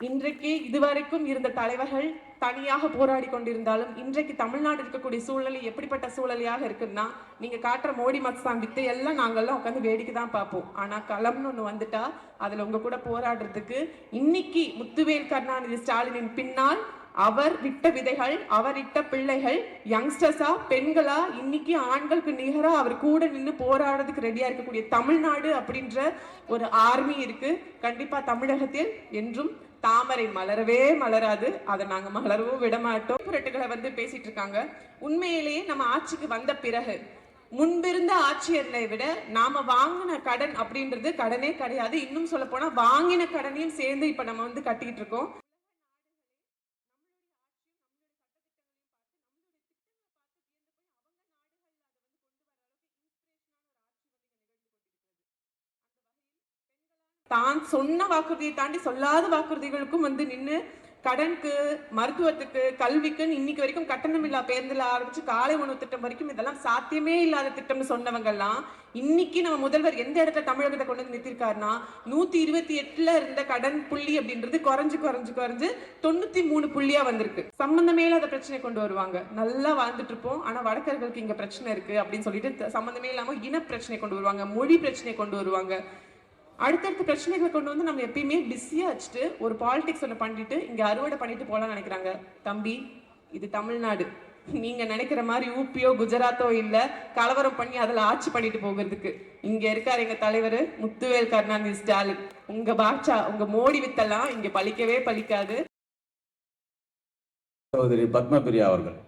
இன்றைக்கு இதுவரைக்கும் இருந்த தலைவர்கள் தனியாக போராடி கொண்டிருந்தாலும் இன்றைக்கு தமிழ்நாடு இருக்கக்கூடிய சூழ்நிலை எப்படிப்பட்ட சூழ்நிலையாக இருக்குன்னா நீங்க காட்டுற மோடி மத்சான் வித்து எல்லாம் நாங்கள்லாம் உட்காந்து வேடிக்கை தான் பார்ப்போம். ஆனா களம்னு ஒண்ணு வந்துட்டா அதுல உங்க கூட போராடுறதுக்கு இன்னைக்கு முத்துவேல் கருணாநிதி ஸ்டாலினின் பின்னால் அவர் விட்ட விதைகள் அவர் இட்ட பிள்ளைகள் யங்ஸ்டர்ஸா பெண்களா இன்னைக்கு ஆண்களுக்கு நிகரா அவர் கூட நின்று போராடுறதுக்கு ரெடியா இருக்கக்கூடிய தமிழ்நாடு அப்படின்ற ஒரு ஆர்மி இருக்கு. கண்டிப்பா தமிழகத்தில் என்றும் தாமரை மலரவே மலராது. அதை நாங்க மலரவும் விட மாட்டோம். புரட்டுகளை வந்து பேசிட்டு இருக்காங்க. உண்மையிலேயே நம்ம ஆட்சிக்கு வந்த பிறகு முன்பிருந்த ஆட்சியர்களை விட நாம வாங்கின கடன் அப்படின்றது கடனே கிடையாது. இன்னும் சொல்ல போனா வாங்கின கடனையும் சேர்ந்து இப்ப நம்ம வந்து கட்டிட்டு இருக்கோம். தான் சொன்ன வாக்குறுதியை தாண்டி சொல்லாத வாக்குறுதிகளுக்கும் வந்து நின்று கடனுக்கு மருத்துவத்துக்கு கல்விக்குன்னு இன்னைக்கு வரைக்கும் கட்டணமில்லா பேருந்துல ஆரம்பிச்சு காலை உணவு திட்டம் வரைக்கும் இதெல்லாம் சாத்தியமே இல்லாத திட்டம்னு சொன்னவங்கெல்லாம் இன்னைக்கு நம்ம முதல்வர் எந்த இடத்துல தமிழகத்தை கொண்டு வந்து நிறுத்திருக்காருன்னா நூத்தி இருபத்தி எட்டுல இருந்த கடன் புள்ளி அப்படின்றது குறைஞ்சு குறைஞ்சு குறைஞ்சு தொண்ணூத்தி மூணு புள்ளியா வந்திருக்கு. சம்பந்தமே இல்லாத பிரச்சனை கொண்டு வருவாங்க. நல்லா வாழ்ந்துட்டு இருப்போம். ஆனா வடக்கர்களுக்கு இங்க பிரச்சனை இருக்கு அப்படின்னு சொல்லிட்டு சம்பந்தமே இல்லாம இன பிரச்சனை கொண்டு வருவாங்க மொழி பிரச்சனை கொண்டு வருவாங்க. அடுத்தடுத்த பிரச்சனைகளை கொண்டு வந்து நம்ம எப்பயுமே பிஸியா வச்சுட்டு ஒரு பாலிடிக்ஸ் ஒன்று பண்ணிட்டு இங்க அறுவடை பண்ணிட்டு போகலான்னு நினைக்கிறாங்க. தம்பி இது தமிழ்நாடு. நீங்க நினைக்கிற மாதிரி யூபியோ குஜராத்தோ இல்ல கலவரம் பண்ணி அதுல ஆட்சி பண்ணிட்டு போகிறதுக்கு. இங்க இருக்காரு எங்க தலைவர் முத்துவேல் கருணாநிதி ஸ்டாலின். உங்க பாட்சா உங்க மோடி வித்தெல்லாம் இங்க பலிக்கவே பலிக்காது சகோதரி பத்மபிரியா அவர்கள்.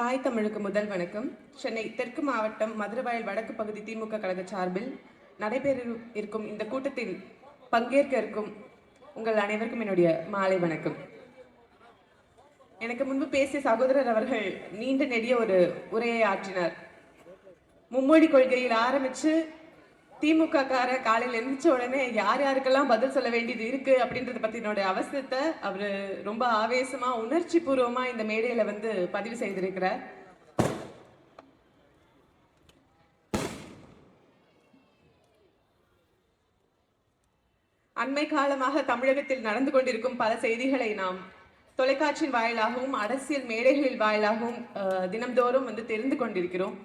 தாய் தமிழுக்கு முதல் வணக்கம். சென்னை தெற்கு மாவட்டம் மதுரவாயல் வடக்கு பகுதி திமுக கழக சார்பில் நடைபெற இருக்கும் இந்த கூட்டத்தில் பங்கேற்க இருக்கும் உங்கள் அனைவருக்கும் என்னுடைய மாலை வணக்கம். எனக்கு முன்பு பேசிய சகோதரர் அவர்கள் நீண்ட நெடிய ஒரு உரையை ஆற்றினார். மும்மொழி கொள்கையில் ஆரம்பித்து திமுக கார காலையில் எழுந்திரிச்ச உடனே யார் யாருக்கெல்லாம் பதில் சொல்ல வேண்டியது இருக்கு அப்படின்றத பத்தினோட அவசியத்தை அவர் ரொம்ப ஆவேசமா உணர்ச்சி பூர்வமா இந்த மேடையில வந்து பதிவு செய்திருக்கிறார். அண்மை காலமாக தமிழகத்தில் நடந்து கொண்டிருக்கும் பல செய்திகளை நாம் தொலைக்காட்சியின் வாயிலாகவும் அரசியல் மேடைகளில் வாயிலாகவும் தினம்தோறும் வந்து தெரிந்து கொண்டிருக்கிறோம்.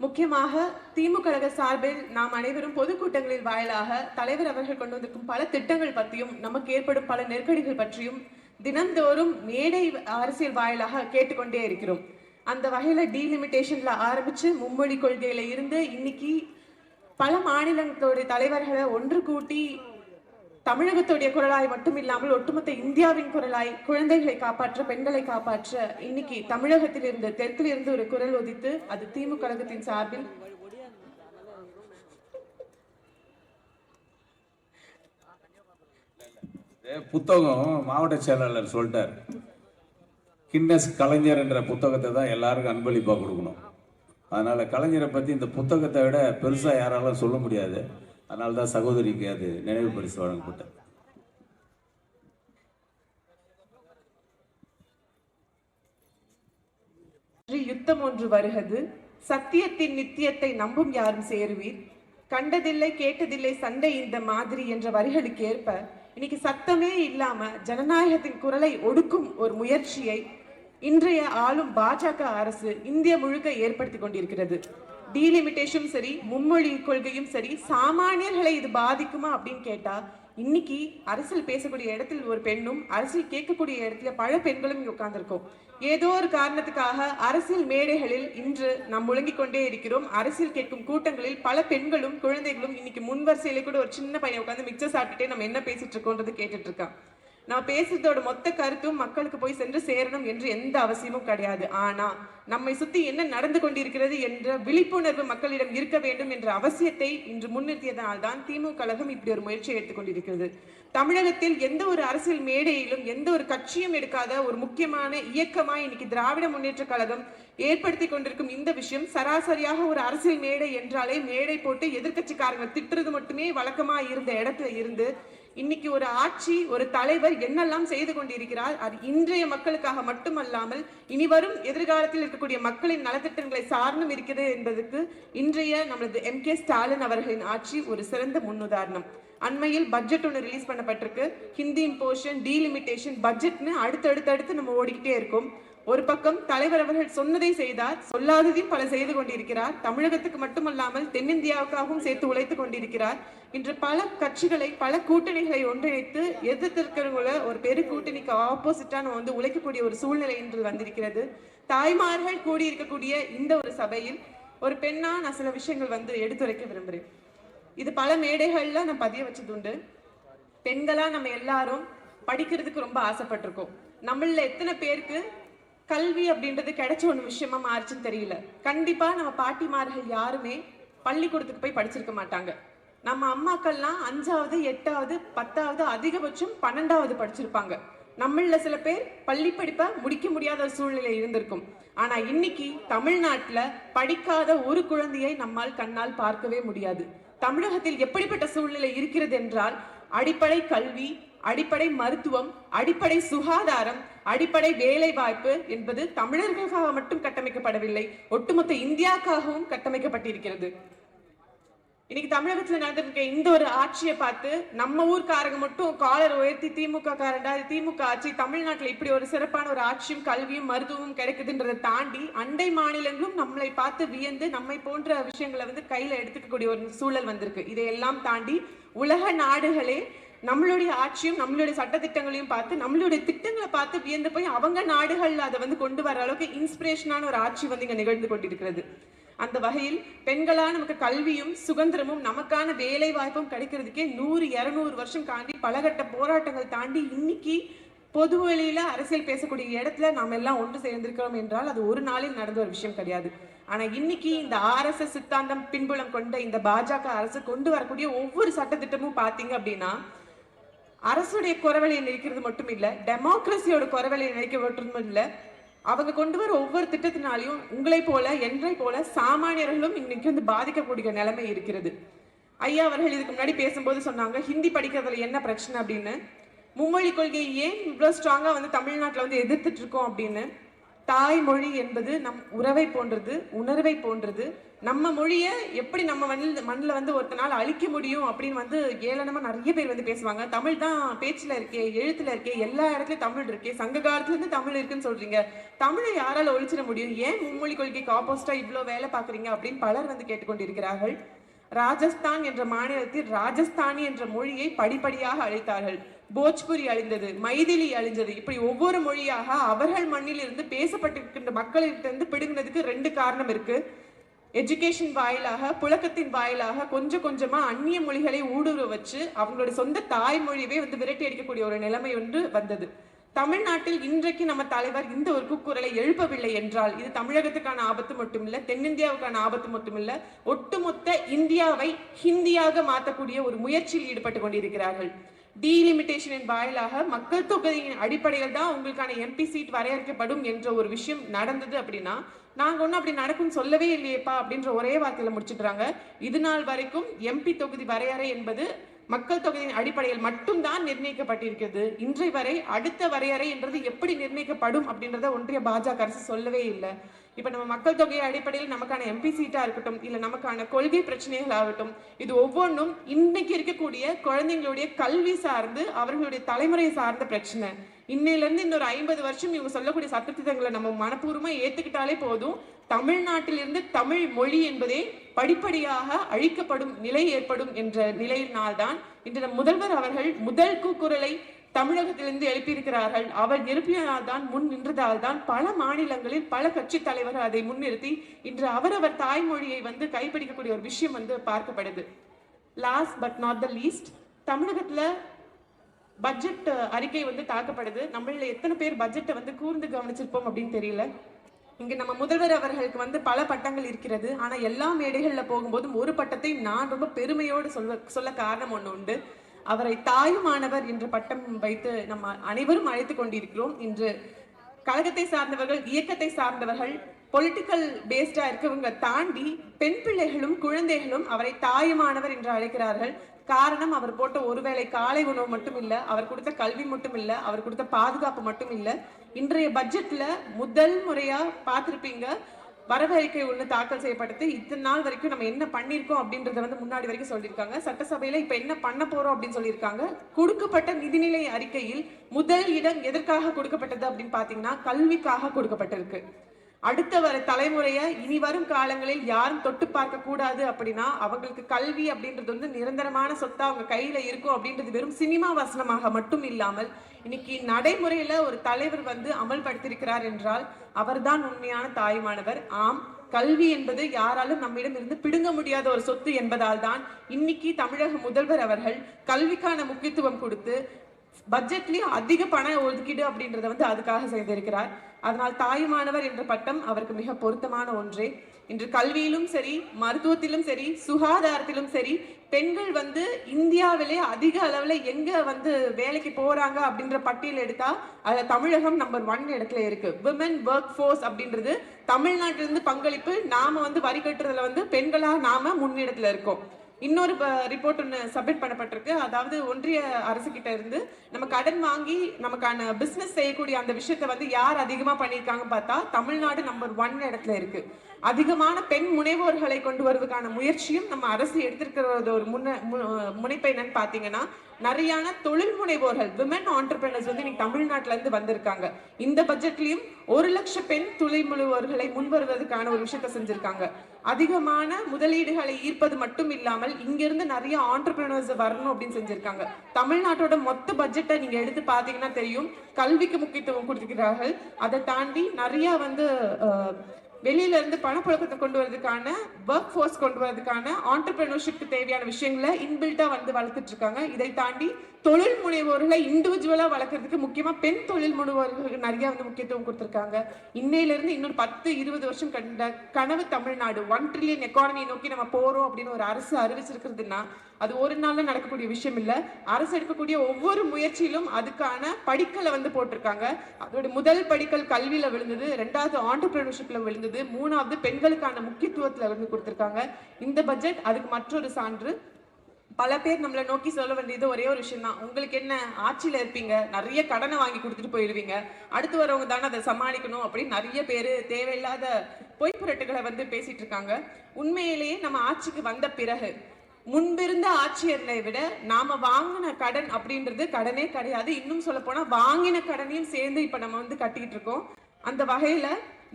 முக்கியமாக திமுக கழக சார்பில் நாம் அனைவரும் பொதுக்கூட்டங்களில் வாயிலாக தலைவர் அவர்கள் கொண்டு வந்திருக்கும் பல திட்டங்கள் பற்றியும் நமக்கு ஏற்படும் பல நெருக்கடிகள் பற்றியும் தினந்தோறும் மேடை அரசியல் வாயிலாக கேட்டுக்கொண்டே இருக்கிறோம். அந்த வகையில டீலிமிட்டேஷன்ல ஆரம்பிச்சு மும்மொழி கொள்கையில இருந்து இன்னைக்கு பல மாநிலங்களுடைய தலைவர்களை ஒன்று கூட்டி தமிழகத்துடைய குரலாய் மட்டும் இல்லாமல் ஒட்டுமொத்த இந்தியாவின் குரலாய் குழந்தைகளை காப்பாற்ற பெண்களை காப்பாற்ற இன்னைக்கு தமிழகத்தில் இருந்து தெற்கில் இருந்து ஒரு குரல் ஒதித்து அது திமுக கழகத்தின் சார்பில் புத்தகம் மாவட்ட செயலாளர் சொல்லிட்டார். கின்னஸ் கலைஞர் என்ற புத்தகத்தை தான் எல்லாருக்கும் அன்பளிப்பாக கொடுக்கணும். அதனால கலைஞரை பற்றி இந்த புத்தகத்தை விட பெருசாக யாராலும் சொல்ல முடியாது. அதனால தான் சகோதரிக்கு அது நினைவு பரிசு வழங்கப்பட்டது. யுத்தம் ஒன்று வருகிறது. சத்தியத்தின் நித்தியத்தை நம்பும் யாரும் சேருவீர். கண்டதில்லை கேட்டதில்லை சண்டை இந்த மாதிரி என்ற வரிகளுக்கு ஏற்ப இன்னைக்கு சத்தமே இல்லாம ஜனநாயகத்தின் குரலை ஒடுக்கும் ஒரு முயற்சியை இன்றைய ஆளும் பாஜக அரசு இந்திய முழுக்க ஏற்படுத்தி கொண்டிருக்கிறது. டீலிமிட்டேஷனும் சரி மும்மொழி கொள்கையும் சரி சாமானியர்களை இது பாதிக்குமா அப்படின்னு கேட்டா இன்னைக்கு அரசியல் பேசக்கூடிய இடத்தில் ஒரு பெண்ணும் அரசியல் கேட்கக்கூடிய இடத்துல பல பெண்களும் இங்க ஏதோ ஒரு காரணத்துக்காக அரசியல் மேடைகளில் இன்று நாம் முழங்கிக் கொண்டே இருக்கிறோம். அரசியல் கேட்கும் கூட்டங்களில் பல பெண்களும் குழந்தைகளும் இன்னைக்கு முன்வரிசையில கூட ஒரு சின்ன பையன் உட்காந்து மிக்சர் சாப்பிட்டுட்டே நம்ம என்ன பேசிட்டு இருக்கோன்றது கேட்டுட்டு இருக்கான். நான் பேசுறதோட மொத்த கருத்தும் மக்களுக்கு போய் சென்று சேரணும் என்று எந்த அவசியமும் கிடையாது. ஆனா நம்மை சுத்தி என்ன நடந்து கொண்டிருக்கிறது என்ற விழிப்புணர்வு மக்களிடம் இருக்க வேண்டும் என்ற அவசியத்தை இன்று முன்னிறுத்தியதனால் தான் திமுக கழகம் இப்படி ஒரு முயற்சியை எடுத்துக்கொண்டிருக்கிறது தமிழகத்தில் எந்த ஒரு அரசியல் மேடையிலும் எந்த ஒரு கட்சியும் எடுக்காத ஒரு முக்கியமான இயக்கமாய் இன்னைக்கு திராவிட முன்னேற்ற கழகம் ஏற்படுத்தி கொண்டிருக்கும் இந்த விஷயம் சராசரியாக ஒரு அரசியல் மேடை என்றாலே மேடை போட்டு எதிர்கட்சிக்காரங்க திட்டுறது மட்டுமே வழக்கமா இருந்த இடத்துல இருந்து இன்னைக்கு ஒரு ஆட்சி ஒரு தலைவர் என்னெல்லாம் செய்து கொண்டிருக்கிறார் அது இன்றைய மக்களுக்காக மட்டுமல்லாமல் இனி வரும் எதிர்காலத்தில் இருக்கக்கூடிய மக்களின் நலத்திட்டங்களை சார்ந்தும் இருக்கிறது என்பதற்கு இன்றைய நமது எம் கே ஸ்டாலின் அவர்களின் ஆட்சி ஒரு சிறந்த முன்னுதாரணம். அண்மையில் பட்ஜெட் ஒன்று ரிலீஸ் பண்ணப்பட்டிருக்கு. ஹிந்தி இம்போஷன் டீலிமிட்டேஷன் பட்ஜெட்னு அடுத்தடுத்து அடுத்து நம்ம ஓடிக்கிட்டே இருக்கோம். ஒரு பக்கம் தலைவர் அவர்கள் சொன்னதை செய்தார் சொல்லாததையும் பல செய்து கொண்டிருக்கிறார் தமிழகத்துக்கு மட்டுமல்லாமல் தென்னிந்தியாவுக்காகவும் சேர்த்து உழைத்துக் கொண்டிருக்கிறார் இன்று பல கட்சிகளை பல கூட்டணிகளை ஒன்றிணைத்து எதிர்த்திருக்கிறவங்கள ஒரு பெரு கூட்டணிக்கு ஆப்போசிட்டா நம்ம வந்து உழைக்கக்கூடிய ஒரு சூழ்நிலை இன்று வந்திருக்கிறது. தாய்மார்கள் கூடியிருக்கக்கூடிய இந்த ஒரு சபையில் ஒரு பெண்ணா நான் சில விஷயங்கள் வந்து எடுத்துரைக்க விரும்புகிறேன் இது பல மேடைகள்ல நான் பதிய வச்சது உண்டு பெண்களா நம்ம எல்லாரும் படிக்கிறதுக்கு ரொம்ப ஆசைப்பட்டிருக்கோம். நம்மள எத்தனை பேருக்கு கல்வி அப்படின்றது கிடைச்ச ஒன்று விஷயமா மாறுச்சுன்னு தெரியல. கண்டிப்பா நம்ம பாட்டிமார்கள் யாருமே பள்ளிக்கூடத்துக்கு போய் படிச்சிருக்க மாட்டாங்க. நம்ம அம்மாக்கள்லாம் அஞ்சாவது எட்டாவது பத்தாவது அதிகபட்சம் பன்னெண்டாவது படிச்சிருப்பாங்க. நம்மள சில பேர் பள்ளி படிப்பை முடிக்க முடியாத ஒரு சூழ்நிலை இருந்திருக்கும். ஆனா இன்னைக்கு தமிழ்நாட்டில் படிக்காத ஒரு குழந்தையை நம்மால் கண்ணால் பார்க்கவே முடியாது. தமிழகத்தில் எப்படிப்பட்ட சூழ்நிலை இருக்கிறது என்றால் அடிப்படை கல்வி அடிப்படை மருத்துவம் அடிப்படை சுகாதாரம் அடிப்படை வேலை வாய்ப்பு என்பது தமிழர்களுக்காக மட்டும் கட்டமைக்கப்படவில்லை ஒட்டுமொத்த இந்தியாக்காகவும் கட்டமைக்கப்பட்டிருக்கிறது. இன்னைக்கு தமிழகத்துல நடந்திருக்க இந்த ஒரு ஆட்சியை பார்த்து நம்ம ஊர்க்காரங்க மட்டும் காலர் உயர்த்தி திமுக காரண்டா திமுக ஆட்சி தமிழ்நாட்டுல இப்படி ஒரு சிறப்பான ஒரு ஆட்சியும் கல்வியும் மருத்துவமும் கிடைக்குதுன்றதை தாண்டி அண்டை மாநிலங்களும் நம்மளை பார்த்து வியந்து நம்மை போன்ற விஷயங்களை வந்து கையில எடுத்துக்கக்கூடிய ஒரு சூழல் வந்திருக்கு. இதையெல்லாம் தாண்டி உலக நாடுகளே நம்மளுடைய ஆட்சியும் நம்மளுடைய சட்டத்திட்டங்களையும் பார்த்து நம்மளுடைய திட்டங்களை பார்த்து வியந்து போய் அவங்க நாடுகள்ல அதை வந்து கொண்டு வர அளவுக்கு இன்ஸ்பிரேஷனான ஒரு ஆட்சி வந்து இங்க நிகழ்ந்து கொண்டிருக்கிறது. அந்த வகையில் பெண்களாக நமக்கு கல்வியும் சுதந்திரமும் நமக்கான வேலை வாய்ப்பும் கிடைக்கிறதுக்கே நூறு இரநூறு வருஷம் தாண்டி பலகட்ட போராட்டங்கள் தாண்டி இன்னைக்கு பொது வழியில் அரசியல் பேசக்கூடிய இடத்துல நாம் எல்லாம் ஒன்று சேர்ந்திருக்கிறோம் என்றால் அது ஒரு நாளில் நடந்த ஒரு விஷயம் கிடையாது. ஆனா இன்னைக்கு இந்த ஆர்எஸ்எஸ் சித்தாந்தம் பின்புலம் கொண்ட இந்த பாஜக அரசு கொண்டு வரக்கூடிய ஒவ்வொரு சட்டத்திட்டமும் பார்த்தீங்க அப்படின்னா அரசுடைய குறவலையை நினைக்கிறது மட்டும் இல்லை டெமோக்ரஸியோட குறவலையை நினைக்க மட்டும் இல்லை அவங்க கொண்டு வர ஒவ்வொரு திட்டத்தினாலையும் உங்களை போல என்றை போல சாமானியர்களும் இன்னைக்கு வந்து பாதிக்கக்கூடிய நிலைமை இருக்கிறது. ஐயா அவர்கள் இதுக்கு முன்னாடி பேசும்போது சொன்னாங்க ஹிந்தி படிக்கிறதுல என்ன பிரச்சனை? அப்படின்னு. மும்மொழி கொள்கையை ஏன் இவ்வளோ ஸ்ட்ராங்காக வந்து தமிழ்நாட்டில் வந்து எதிர்த்துட்டு இருக்கோம் அப்படின்னு. தாய்மொழி என்பது நம் உறவை போன்றது உணர்வை போன்றது. நம்ம மொழியை எப்படி நம்ம மண்ணில் மண்ணில் வந்து ஒருத்தனால் அழிக்க முடியும் அப்படின்னு வந்து ஏளனமாக நிறைய பேர் வந்து பேசுவாங்க. தமிழ் தான் பேச்சில் இருக்கே எழுத்துல இருக்கே எல்லா இடத்துலையும் தமிழ் இருக்கே சங்க காலத்துலேருந்து தமிழ் இருக்குன்னு சொல்கிறீங்க தமிழை யாரால் ஒழிச்சிட முடியும்? ஏன் மும்மொழி கொள்கைக்கு ஆப்போசிட்டாக இவ்வளோ வேலை பார்க்குறீங்க அப்படின்னு பலர் வந்து கேட்டுக்கொண்டிருக்கிறார்கள். ராஜஸ்தான் என்ற மாநிலத்தில் ராஜஸ்தானி என்ற மொழியை படிப்படியாக அழைத்தார்கள். போஜ்புரி அழிந்தது மைதிலி அழிந்தது இப்படி ஒவ்வொரு மொழியாக அவர்கள் மண்ணில் இருந்து பேசப்பட்டிருக்கின்ற மக்களிடத்திலிருந்து பிடுங்கினதுக்கு ரெண்டு காரணம் இருக்கு. எஜுகேஷன் வாயிலாக புழக்கத்தின் வாயிலாக கொஞ்சம் கொஞ்சமா அந்நிய மொழிகளை ஊடுருவ வச்சு அவங்களுடைய சொந்த தாய்மொழியவே வந்து விரட்டி அடிக்கக்கூடிய ஒரு நிலைமை ஒன்று வந்தது. தமிழ்நாட்டில் இன்றைக்கு நம்ம தலைவர் இந்த ஒரு கூக்குரலை எழுப்பவில்லை என்றால் இது தமிழகத்துக்கான ஆபத்து மட்டுமில்லை தென்னிந்தியாவுக்கான ஆபத்து மட்டுமில்ல ஒட்டுமொத்த இந்தியாவை ஹிந்தியாக மாற்றக்கூடிய ஒரு முயற்சியில் ஈடுபட்டு கொண்டிருக்கிறார்கள். டீலிமிட்டேஷனின் வாயிலாக மக்கள் தொகையின் அடிப்படையில் தான் உங்களுக்கான எம்பி சீட் வரையறுக்கப்படும் என்ற ஒரு விஷயம் நடந்தது அப்படின்னா நாங்க ஒன்றும் அப்படி நடக்கும்னு சொல்லவே இல்லையேப்பா அப்படின்ற ஒரே வார்த்தையில முடிச்சிடுறாங்க. இது நாள் வரைக்கும் எம்பி தொகுதி வரையறை என்பது மக்கள் தொகையின் அடிப்படையில் மட்டும்தான் நிர்ணயிக்கப்பட்டிருக்கிறது. இன்றை வரை அடுத்த வரையறை என்றது எப்படி நிர்ணயிக்கப்படும் அப்படின்றத ஒன்றிய பாஜக அரசு சொல்லவே இல்லை. இப்போ நம்ம மக்கள் தொகை அடிப்படையில் நமக்கான எம்பி சீட்டாக இருக்கட்டும் இல்லை நமக்கான கொள்கை பிரச்சனைகள் ஆகட்டும் இது ஒவ்வொன்றும் இன்னைக்கு இருக்கக்கூடிய குழந்தைங்களுடைய கல்வி சார்ந்து அவர்களுடைய தலைமுறை சார்ந்த பிரச்சனை. இன்னையிலேருந்து இன்னொரு ஐம்பது வருஷம் இவங்க சொல்லக்கூடிய சட்டத்திட்டங்களை நம்ம மனப்பூர்வமாக ஏற்றுக்கிட்டாலே போதும். தமிழ்நாட்டிலிருந்து தமிழ் மொழி என்பதே படிப்படியாக அழிக்கப்படும் நிலை ஏற்படும் என்ற நிலையினால்தான் இன்று நம் முதல்வர் அவர்கள் முதல் கூக்குரலை தமிழகத்திலிருந்து எழுப்பியிருக்கிறார்கள். அவர் எழுப்பியதால் தான் முன் நின்றதால் தான் பல மாநிலங்களில் பல கட்சி தலைவர்கள் அதை முன்னிறுத்தி இன்று அவரவர் தாய்மொழியை வந்து கைப்பிடிக்கக்கூடிய ஒரு விஷயம் வந்து பார்க்கப்படுது. Last but not the least தமிழகத்தில் பட்ஜெட் அறிக்கை வந்து தாக்கப்படுது. நம்மள எத்தனை பேர் பட்ஜெட்டை வந்து கூர்ந்து கவனிச்சிருப்போம் அப்படின்னு தெரியல. இங்கே நம்ம முதல்வர் அவர்களுக்கு வந்து பல பட்டங்கள் இருக்கிறது. ஆனால் எல்லா மேடைகளில் போகும்போதும் ஒரு பட்டத்தை நான் ரொம்ப பெருமையோடு சொல்ல சொல்ல காரணம் ஒன்று உண்டு. அவரை தாயுமானவர் என்ற பட்டம் வைத்து நம்ம அனைவரும் அழைத்து கொண்டிருக்கிறோம். இன்று கழகத்தை சார்ந்தவர்கள் இயக்கத்தை சார்ந்தவர்கள் பொலிட்டிக்கல் பேஸ்டா இருக்கவங்க தாண்டி பெண் பிள்ளைகளும் குழந்தைகளும் அவரை தாயுமானவர் என்று அழைக்கிறார்கள். காரணம் அவர் போட்ட ஒருவேளை காலை உணவு மட்டும் இல்ல அவர் கொடுத்த கல்வி மட்டும் இல்ல அவர் கொடுத்த பாதுகாப்பு மட்டும் இல்ல. இன்றைய பட்ஜெட்ல முதல் முறையா பார்த்திருப்பீங்க வரவறிக்கை ஒன்று தாக்கல் செய்யப்பட்டது. இத்தனை நாள் வரைக்கும் நம்ம என்ன பண்ணியிருக்கோம் அப்படின்றத வந்து முன்னாடி வரைக்கும் சொல்லியிருக்காங்க. சட்டசபையில இப்ப என்ன பண்ண போறோம் அப்படின்னு சொல்லியிருக்காங்க. கொடுக்கப்பட்ட நிதிநிலை அறிக்கையில் முதல் இடம் எதற்காக கொடுக்கப்பட்டது அப்படின்னு பாத்தீங்கன்னா கல்விக்காக கொடுக்கப்பட்டிருக்கு. அடுத்த வர தலைமுறையை இனி வரும் காலங்களில் யாரும் தொட்டு பார்க்க கூடாது அப்படின்னா அவங்களுக்கு கல்வி அப்படின்றது வந்து நிரந்தரமான சொத்தா அவங்க கையில இருக்கும் அப்படின்றது வெறும் சினிமா வசனமாக மட்டும் இல்லாமல் இன்னைக்கு நடைமுறையில ஒரு தலைவர் வந்து அமல்படுத்தியிருக்கிறார் என்றால் அவர்தான் உண்மையான தாய்மானவர். ஆம் கல்வி என்பது யாராலும் நம்மிடம் இருந்து பிடுங்க முடியாத ஒரு சொத்து என்பதால் தான் இன்னைக்கு தமிழக முதல்வர் அவர்கள் கல்விக்கான முக்கியத்துவம் கொடுத்து பட்ஜெட்லயும் அதிக பண ஒதுக்கீடு அப்படின்றத வந்து அதுக்காக செய்திருக்கிறார். அதனால் தாயுமானவர் என்ற பட்டம் அவருக்கு மிக பொருத்தமான ஒன்றே. இன்று கல்வியிலும் சரி மருத்துவத்திலும் சரி சுகாதாரத்திலும் சரி பெண்கள் வந்து இந்தியாவிலே அதிக அளவுல எங்க வந்து வேலைக்கு போறாங்க அப்படின்ற பட்டியல் எடுத்தா அதில் தமிழகம் நம்பர் ஒன் இடத்துல இருக்கு. விமன் ஒர்க் ஃபோர்ஸ் அப்படின்றது தமிழ்நாட்டிலிருந்து பங்களிப்பு நாம வந்து வரி கட்டுறதுல வந்து பெண்களா நாம முன்னிடத்துல இருக்கோம். இன்னொரு ரிப்போர்ட் ஒன்று சப்மிட் பண்ணப்பட்டிருக்கு. அதாவது ஒன்றிய அரசு கிட்ட இருந்து நம்ம கடன் வாங்கி நமக்கான பிஸ்னஸ் செய்யக்கூடிய அந்த விஷயத்தை வந்து யார் அதிகமாக பண்ணியிருக்காங்க பார்த்தா தமிழ்நாடு நம்பர் ஒன் இடத்துல இருக்கு. அதிகமான பெண் முனைவோர்களை கொண்டு வருவதற்கான முயற்சியும் நம்ம அரசு எடுத்திருக்கிறது. ஒரு முன்ன மு- முனைப்பு என்னன்னு பாத்தீங்கன்னா நிறையான தொழில் முனைவோர்கள் விமன் ஆண்டர்பிரினர்ஸ் வந்து இன்னைக்கு தமிழ்நாட்டுல இருந்து வந்திருக்காங்க. இந்த பட்ஜெட்லயும் ஒரு லட்சம் பெண் தொழில் முனைவோர்களை முன்வருவதற்கான ஒரு விஷயத்தை செஞ்சிருக்காங்க. அதிகமான முதலீடுகளை ஈர்ப்பது மட்டும் இல்லாமல் இங்கிருந்து நிறைய ஆண்டர்பிரினர்ஸ் வரணும் அப்படின்னு செஞ்சிருக்காங்க. தமிழ்நாட்டோட மொத்த பட்ஜெட்டை நீங்க எடுத்து பாத்தீங்கன்னா தெரியும். கல்விக்கு முக்கியத்துவம் கொடுத்துக்கிறார்கள் அதை தாண்டி நிறைய வந்து வெளியில இருந்து பணப்புழக்கத்தை கொண்டு வரதுக்கான ஒர்க் ஃபோர்ஸ் கொண்டு வரதுக்கான ஆண்டர்பிரினர்ஷிப்க்கு தேவையான விஷயங்களை இன்பில்ட்டா வந்து வளர்த்துட்டு இருக்காங்க. இதை தாண்டி தொழில் முனைவோர்களை இண்டிவிஜுவலா வளர்க்கறதுக்கு முக்கியமா பெண் தொழில் முனைவோர்களுக்கு நிறைய வந்து முக்கியத்துவம் கொடுத்துருக்காங்க. இன்னையில இருந்து இன்னொரு பத்து இருபது வருஷம் கண்ட கனவு தமிழ்நாடு. ஒன் ட்ரில்லியன் எக்கானமியை நோக்கி நம்ம போறோம் அப்படின்னு ஒரு அரசு அறிவிச்சிருக்கிறதுனா அது ஒரு நாளில் நடக்கக்கூடிய விஷயம் இல்லை. அரசு எடுக்கக்கூடிய ஒவ்வொரு முயற்சியிலும் அதுக்கான படிக்கலை வந்து போட்டிருக்காங்க. அதோட முதல் படிக்கல் கல்வியில் விழுந்தது ரெண்டாவது ஆண்டர்பிரினர்ஷிப்பில் விழுந்தது மூணாவது பெண்களுக்கான முக்கியத்துவத்தில் வந்து கொடுத்துருக்காங்க. இந்த பட்ஜெட் அதுக்கு மற்றொரு சான்று. பல பேர் நம்மளை நோக்கி சொல்ல வேண்டியது ஒரே ஒரு விஷயம் தான். உங்களுக்கு என்ன ஆட்சியில் இருப்பீங்க? நிறைய கடனை வாங்கி கொடுத்துட்டு போயிடுவீங்க. அடுத்து வரவங்க தானே அதை சமாளிக்கணும் அப்படின்னு நிறைய பேர் தேவையில்லாத பொய்ப்புரட்டுகளை வந்து பேசிட்டு இருக்காங்க. உண்மையிலேயே நம்ம ஆட்சிக்கு வந்த பிறகு முன்பிருந்த ஆட்சியர்களை விட நாம வாங்கின கடன் அப்படின்றது கடனே கிடையாது. இன்னும் சொல்ல போனா வாங்கின கடனையும் சேர்ந்து இப்ப நம்ம வந்து கட்டிக்கிட்டு இருக்கோம். அந்த வகையில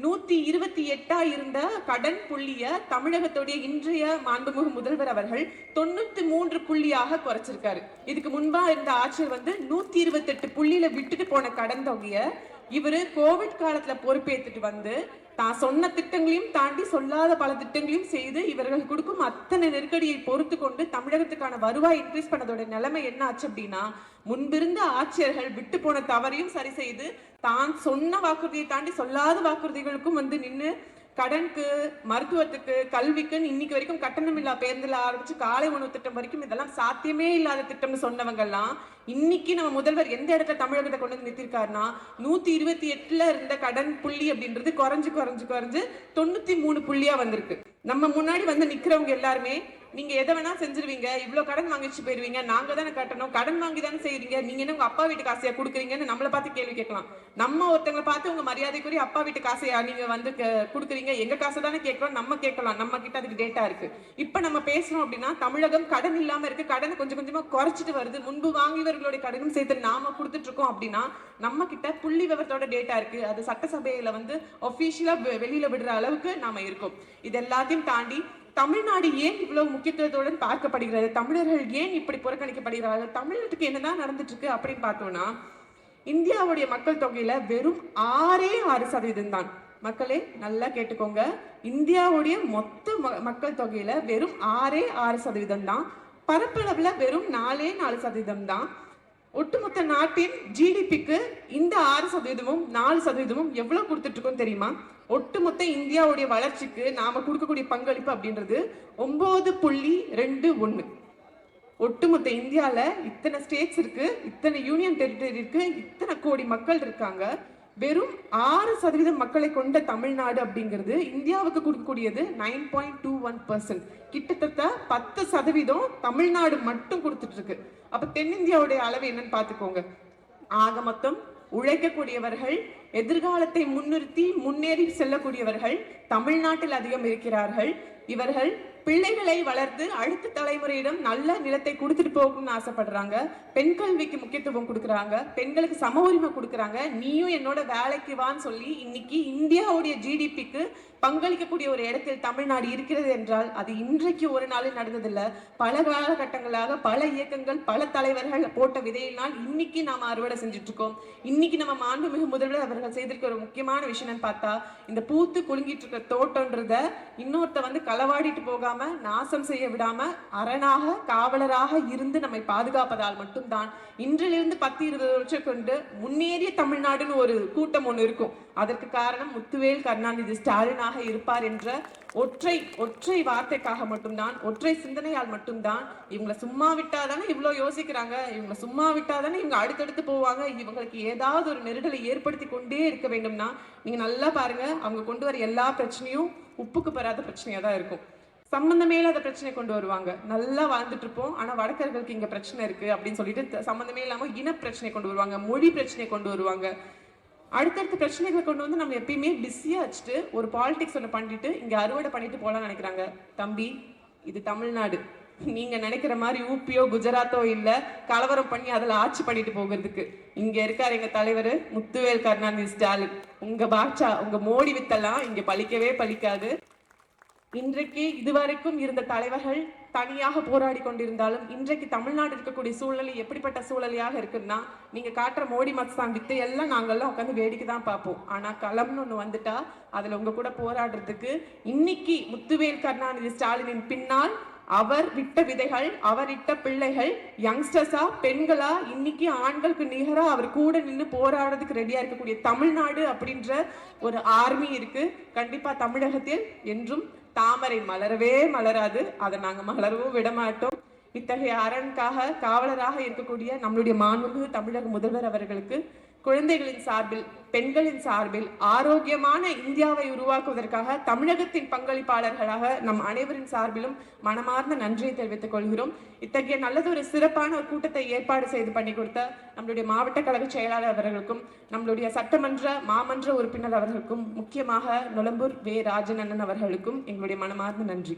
நூத்தி இருபத்தி எட்டா இருந்த கடன் புள்ளிய தமிழகத்துடைய இன்றைய மாண்புமிகு முதல்வர் அவர்கள் தொண்ணூத்தி மூன்று புள்ளியாக குறைச்சிருக்காரு. இதுக்கு முன்பா இருந்த ஆட்சியர் வந்து நூத்தி இருபத்தெட்டு புள்ளியில விட்டுட்டு போன கடன் தொகையை இவரு கோவிட் காலத்துல பொறுப்பேற்றுட்டு வந்து தான் சொன்ன திட்டங்களையும் தாண்டி சொல்லாத பல திட்டங்களையும் செய்து இவர்கள் கொடுக்கும் அத்தனை நெருக்கடியை பொறுத்து கொண்டு தமிழகத்துக்கான வருவாய் இன்க்ரீஸ் பண்ணதோட நிலைமை என்ன ஆச்சு அப்படின்னா முன்பிருந்த ஆட்சியர்கள் விட்டு போன தவறையும் சரி செய்து தான் சொன்ன வாக்குறுதியை தாண்டி சொல்லாத வாக்குறுதிகளுக்கும் வந்து நின்று கடனுக்கு மருத்துவத்துக்கு கல்விக்குன்னு இன்னைக்கு வரைக்கும் கட்டணமில்லா பேருந்துல ஆரம்பிச்சு காலை உணவு திட்டம் வரைக்கும் இதெல்லாம் சாத்தியமே இல்லாத திட்டம்னு சொன்னவங்கெல்லாம் இன்னைக்கு நம்ம முதல்வர் எந்த இடத்துல தமிழகத்தை கொண்டு வந்து நிறுத்திருக்காருன்னா நூத்தி இருபத்தி எட்டுல இருந்த கடன் புள்ளி அப்படின்றது குறைஞ்சு குறைஞ்சு குறைஞ்சு தொண்ணூத்தி மூணு புள்ளியா வந்திருக்கு. நம்ம முன்னாடி வந்து நிக்கிறவங்க எல்லாருமே நீங்க எதை வேணா செஞ்சிருவீங்க இவ்வளவு கடன் வாங்கிச்சு போயிருவீங்க நாங்க தானே கட்டணும் கடன் வாங்கி தானே செய்கிறீங்க நீங்க என்ன உங்க அப்பா வீட்டு காசையா கொடுக்குறீங்கன்னு நம்மள பார்த்து கேள்வி கேட்கலாம். நம்ம ஒருத்தங்களை பார்த்து உங்க மரியாதைக்குரிய அப்பா வீட்டு காசையா நீங்க வந்து க- கொடுக்குறீங்க எங்க காசை தானே கேட்கறோம் நம்ம கேட்கலாம் நம்ம கிட்ட அதுக்கு டேட்டா இருக்கு. இப்ப நம்ம பேசுறோம் அப்படின்னா தமிழகம் கடன் இல்லாம இருக்கு கடனை கொஞ்சம் கொஞ்சமா குறைச்சிட்டு வருது முன்பு வாங்கியவர்களுடைய கடனும் சேர்த்து நாம கொடுத்துட்டு இருக்கோம் அப்படின்னா நம்ம கிட்ட புள்ளி விவரத்தோட டேட்டா இருக்கு அது சட்டசபையில வந்து ஒபிஷியலா வெளியில விடுற அளவுக்கு நாம இருக்கோம். இது எல்லாத்தையும் தாண்டி தமிழ்நாடு ஏன் இவ்வளவு முக்கியத்துவத்துடன் பார்க்கப்படுகிறது? தமிழர்கள் ஏன் இப்படி புறக்கணிக்கப்படுகிறார்கள்? தமிழகத்துக்கு என்னதான் நடந்துட்டு இருக்கு அப்படின்னு பார்த்தோம்னா இந்தியாவுடைய மக்கள் தொகையில வெறும் ஆறே ஆறு சதவீதம் தான். மக்களே நல்லா கேட்டுக்கோங்க. இந்தியாவுடைய மொத்த ம- மக்கள் தொகையில வெறும் ஆறே ஆறு சதவீதம் தான். பரப்பளவுல வெறும் நாலே நாலு சதவீதம் தான். ஒட்டுமொத்த நாட்டின் ஜிடிபிக்கு இந்த ஆறு சதவீதமும் நாலு சதவீதமும் எவ்வளவு கொடுத்துட்டு இருக்கோம் தெரியுமா? ஒட்டுமொத்த இந்தியாவுடைய வளர்ச்சிக்கு நாம கொடுக்கக்கூடிய பங்களிப்பு அப்படின்றது ஒன்பது புள்ளி ரெண்டு ஒண்ணு ஒட்டுமொத்த இந்தியாவில் இத்தனை ஸ்டேட்ஸ் இருக்கு இத்தனை யூனியன் டெரிட்டரி இருக்கு இத்தனை கோடி மக்கள் இருக்காங்க. வெறும் ஆறு சதவீதம் மக்களை கொண்ட தமிழ்நாடு அப்படிங்கிறது இந்தியாவுக்கு கொடுக்கக்கூடியது nine point two one percent கிட்டத்தட்ட பத்து சதவீதம் தமிழ்நாடு மட்டும் கொடுத்துட்டு இருக்கு அப்ப தென்னிந்தியாவுடைய அளவு என்னன்னு பாத்துக்கோங்க ஆக மொத்தம் உழைக்கக்கூடியவர்கள் எதிர்காலத்தை முன்னிறுத்தி முன்னேறி செல்லக்கூடியவர்கள் தமிழ்நாட்டில் அதிகம் இருக்கிறார்கள். இவர்கள் பிள்ளைகளை வளர்த்து அடுத்த தலைமுறையிடம் நல்ல நிலத்தை கொடுத்துட்டு போகணும்னு ஆசைப்படுறாங்க. பெண் கல்விக்கு முக்கியத்துவம் கொடுக்குறாங்க. பெண்களுக்கு சம உரிமை கொடுக்குறாங்க. நீயும் என்னோட வேலைக்கு வான்னு சொல்லி இன்னைக்கு இந்தியாவுடைய ஜிடிபிக்கு பங்களிக்கக்கூடிய ஒரு இடத்தில் தமிழ்நாடு இருக்கிறது என்றால் அது இன்றைக்கு ஒரு நாளில் நடந்ததில்லை. பல காலகட்டங்களாக பல இயக்கங்கள் பல தலைவர்கள் போட்ட விதையினால் இன்னைக்கு நாம் அறுவடை செஞ்சுட்டு இருக்கோம் இன்னைக்கு நம்ம மாண்புமிகு முதல்வர் அவர்கள் செய்திருக்க ஒரு முக்கியமான விஷயம் பார்த்தா இந்த பூத்து குலுங்கிட்டு இருக்க தோட்டன்றத இன்னொருத்த வந்து களவாடிட்டு போகாம நாசம் செய்ய விடாம அரணாக காவலராக இருந்து நம்மை பாதுகாப்பதால் மட்டும்தான் இன்றிலிருந்து பத்து இருபது வருஷம் கொண்டு முன்னேறிய தமிழ்நாடுன்னு ஒரு கூட்டம் ஒன்று இருக்கும். அதற்கு காரணம் முத்துவேல் கருணாநிதி ஸ்டாலினாக இருப்பார் என்ற ஒற்றை ஒற்றை வார்த்தைக்காக மட்டும்தான் ஒற்றை சிந்தனையால் மட்டும்தான் இவங்களை சும்மா விட்டாதானே இவ்வளோ யோசிக்கிறாங்க இவங்களை சும்மா விட்டாதானே இவங்க அடுத்தடுத்து போவாங்க இவங்களுக்கு ஏதாவது ஒரு நெருடலை ஏற்படுத்தி கொண்டே இருக்க வேண்டும்னா நீங்கள் நல்லா பாருங்க அவங்க கொண்டு வர எல்லா பிரச்சனையும் உப்புக்கு பெறாத பிரச்சனையாக தான் இருக்கும். சம்மந்தமே இல்லாத பிரச்சனை கொண்டு வருவாங்க. நல்லா வாழ்ந்துட்டு இருப்போம் ஆனால் வடக்கர்களுக்கு இங்கே பிரச்சனை இருக்குது அப்படின்னு சொல்லிட்டு சம்மந்தமே இல்லாமல் இன பிரச்சனை கொண்டு வருவாங்க மொழி பிரச்சனை கொண்டு வருவாங்க. அடுத்தடுத்த பிரச்சனைகளை கொண்டு வந்து நம்ம எப்பயுமே பிஸியாக வச்சுட்டு ஒரு பாலிடிக்ஸ் ஒன்று பண்ணிட்டு இங்கே அறுவடை பண்ணிட்டு போகலான்னு நினைக்கிறாங்க. தம்பி இது தமிழ்நாடு. நீங்க நினைக்கிற மாதிரி ஊப்பியோ குஜராத்தோ இல்ல கலவரம் பண்ணி அதுல ஆட்சி பண்ணிட்டு போகிறதுக்கு. இங்க இருக்கார் எங்க தலைவர் முத்துவேல் கருணாநிதி ஸ்டாலின். உங்க பாட்சா உங்க மோடி வித்தெல்லாம் இங்க பலிக்கவே பழிக்காது. இன்றைக்கு இதுவரைக்கும் இருந்த தலைவர்கள் தனியாக போராடி கொண்டிருந்தாலும் இன்றைக்கு தமிழ்நாடு இருக்கக்கூடிய சூழ்நிலை எப்படிப்பட்ட சூழ்நிலையாக இருக்குன்னா நீங்க காட்டுற மோடி மத்தான் வித்து எல்லாம் நாங்கள்லாம் உட்காந்து வேடிக்கை தான் பார்ப்போம். ஆனா களம்னு ஒண்ணு வந்துட்டா அதுல உங்க கூட போராடுறதுக்கு இன்னைக்கு முத்துவேல் கருணாநிதி ஸ்டாலினின் பின்னால் அவர் விட்ட விதைகள் அவர் இட்ட பிள்ளைகள் யங்ஸ்டர்ஸா பெண்களா இன்னைக்கு ஆண்களுக்கு நிகரா அவர் கூட நின்று போராடுறதுக்கு ரெடியா இருக்கக்கூடிய தமிழ்நாடு அப்படின்ற ஒரு ஆர்மி இருக்கு. கண்டிப்பா தமிழகத்தில் என்றும் தாமரை மலரவே மலராது. அதை நாங்க மலரவும் விட மாட்டோம். இத்தகைய அரணுக்காக காவலராக இருக்கக்கூடிய நம்மளுடைய மாண்புமிகு தமிழக முதல்வர் அவர்களுக்கு குழந்தைகளின் சார்பில் பெண்களின் சார்பில் ஆரோக்கியமான இந்தியாவை உருவாக்குவதற்காக தமிழகத்தின் பங்களிப்பாளர்களாக நம் அனைவரின் சார்பிலும் மனமார்ந்த நன்றியை தெரிவித்துக் கொள்கிறோம். இத்தகைய நல்லதொரு சிறப்பான ஒரு கூட்டத்தை ஏற்பாடு செய்து பண்ணி கொடுத்த நம்மளுடைய மாவட்ட கழக செயலாளர் அவர்களுக்கும் நம்மளுடைய சட்டமன்ற மாமன்ற உறுப்பினர் அவர்களுக்கும் முக்கியமாக நுளம்பூர் வே. ராஜன் அண்ணன் அவர்களுக்கும் எங்களுடைய மனமார்ந்த நன்றி.